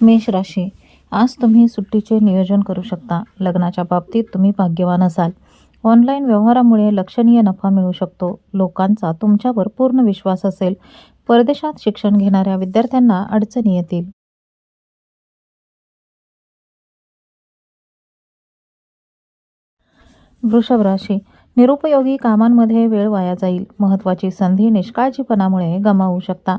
मेष राशी. आज तुम्ही सुट्टीचे नियोजन करू शकता. लग्नाच्या बाबतीत तुम्ही भाग्यवान असाल. ऑनलाईन व्यवहारामुळे लक्षणीय नफा मिळू शकतो. लोकांचा तुमच्यावर पूर्ण विश्वास असेल. परदेशात शिक्षण घेणाऱ्या विद्यार्थ्यांना अडचणी येतील. वृषभ राशी. निरुपयोगी कामांमध्ये वेळ वाया जाईल. महत्त्वाची संधी निष्काळजीपणामुळे गमावू शकता.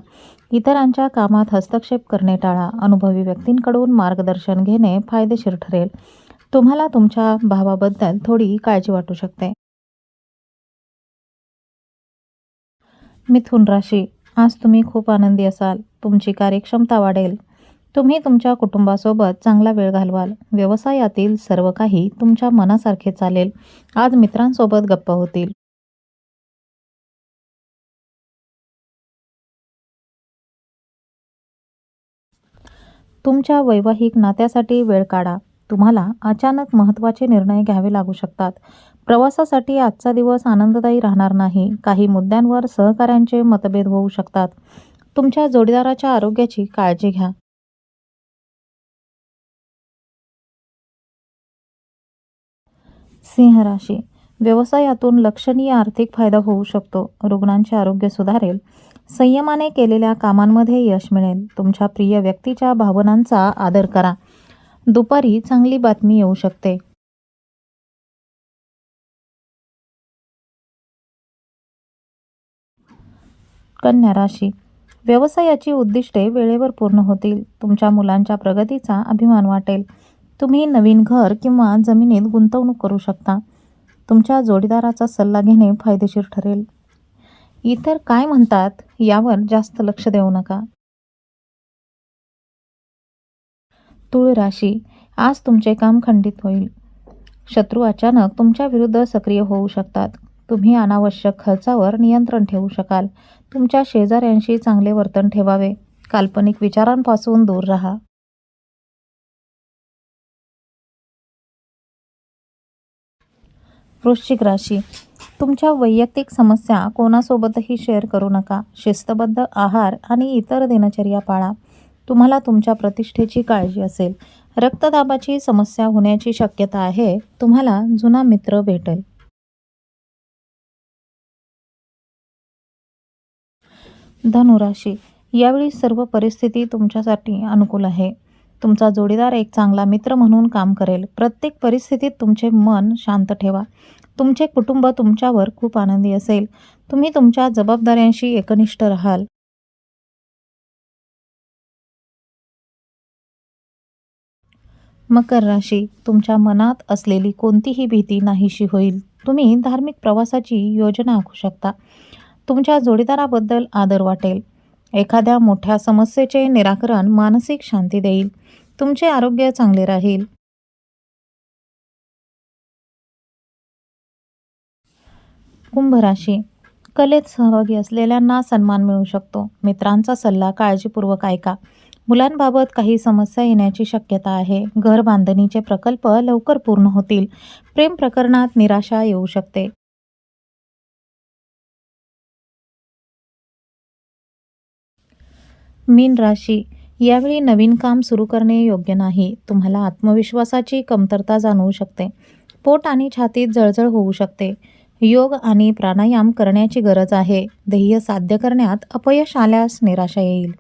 इतरांच्या कामात हस्तक्षेप करणे टाळा. अनुभवी व्यक्तींकडून मार्गदर्शन घेणे फायदेशीर ठरेल. तुम्हाला तुमच्या भावाबद्दल थोडी काळजी वाटू शकते. मिथुन राशी. आज तुम्ही खूप आनंदी असाल. तुमची कार्यक्षमता वाढेल. तुम्ही तुमच्या कुटुंबासोबत चांगला वेळ घालवाल. व्यवसायातील सर्व काही तुमच्या मनासारखे चालेल. आज मित्रांसोबत गप्पा होतील. तुमच्या वैवाहिक नात्यासाठी वेळ काढा. तुम्हाला अचानक महत्त्वाचे निर्णय घ्यावे लागू शकतात. प्रवासासाठी आजचा दिवस आनंददायी राहणार नाही. काही मुद्द्यांवर सहकाऱ्यांचे मतभेद होऊ शकतात. तुमच्या जोडीदाराच्या आरोग्याची काळजी घ्या. सिंह राशी. व्यवसायातून लक्षणीय आर्थिक फायदा होऊ शकतो. रुग्णांचे आरोग्य सुधारेल. संयमाने केलेल्या कामांमध्ये यश मिळेल. तुमच्या प्रिय व्यक्तीच्या भावनांचा आदर करा. दुपारी चांगली बातमी येऊ शकते. कन्या राशी. व्यवसायाची उद्दिष्टे वेळेवर पूर्ण होतील. तुमच्या मुलांच्या प्रगतीचा अभिमान वाटेल. तुम्ही नवीन घर किंवा जमिनीत गुंतवणूक करू शकता. तुमच्या जोडीदाराचा सल्ला घेणे फायदेशीर ठरेल. इतर काय म्हणतात यावर जास्त लक्ष देऊ नका. तुळ राशी. आज तुमचे काम खंडित होईल. शत्रू अचानक तुमच्या विरुद्ध सक्रिय होऊ शकतात. तुम्ही अनावश्यक खर्चावर नियंत्रण ठेवू शकाल. तुमच्या शेजाऱ्यांशी चांगले वर्तन ठेवावे. काल्पनिक विचारांपासून दूर राहा. वृश्चिक राशी. तुमच्या वैयक्तिक समस्या कोणासोबतही शेअर करू नका. शिस्तबद्ध आहार आणि इतर दिनचर्या पाळा. तुम्हाला तुमच्या प्रतिष्ठेची काळजी असेल. रक्तदाबाची समस्या होण्याची शक्यता आहे. तुम्हाला जुना मित्र भेटेल. धनुराशी यावेळी सर्व परिस्थिती तुमच्यासाठी अनुकूल आहे. तुमचा जोडीदार एक चांगला मित्र म्हणून काम करेल. प्रत्येक परिस्थितीत तुमचे मन शांत ठेवा. तुमचे कुटुंब तुमच्यावर खूप आनंदी असेल. तुम्ही तुमच्या जबाबदाऱ्यांशी एकनिष्ठ राहाल. मकर राशी तुमच्या मनात असलेली कोणतीही भीती नाहीशी होईल. तुम्ही धार्मिक प्रवासाची योजना आखू शकता. तुमच्या जोडीदाराबद्दल आदर वाटेल. एखाद्या मोठ्या समस्येचे निराकरण मानसिक शांती देईल. तुमचे आरोग्य चांगले राहील. कुंभ राशी. कलेत सहभागी असलेल्यांना सन्मान मिळू शकतो. मित्रांचा सल्ला काळजीपूर्वक ऐका. मुलांबाबत काही समस्या येण्याची शक्यता आहे. घर बांधणीचे प्रकल्प लवकर पूर्ण होतील. प्रेम प्रकरणात निराशा येऊ शकते. मीन राशी. यावेळी नवीन काम सुरू करणे योग्य नाही. तुम्हाला आत्मविश्वासाची कमतरता जाणवू शकते. पोट आणि छातीत जळजळ होऊ शकते. योग आणि प्राणायाम करण्याची गरज आहे. ध्येय साध्य करण्यात अपयश आल्यास निराशा येईल.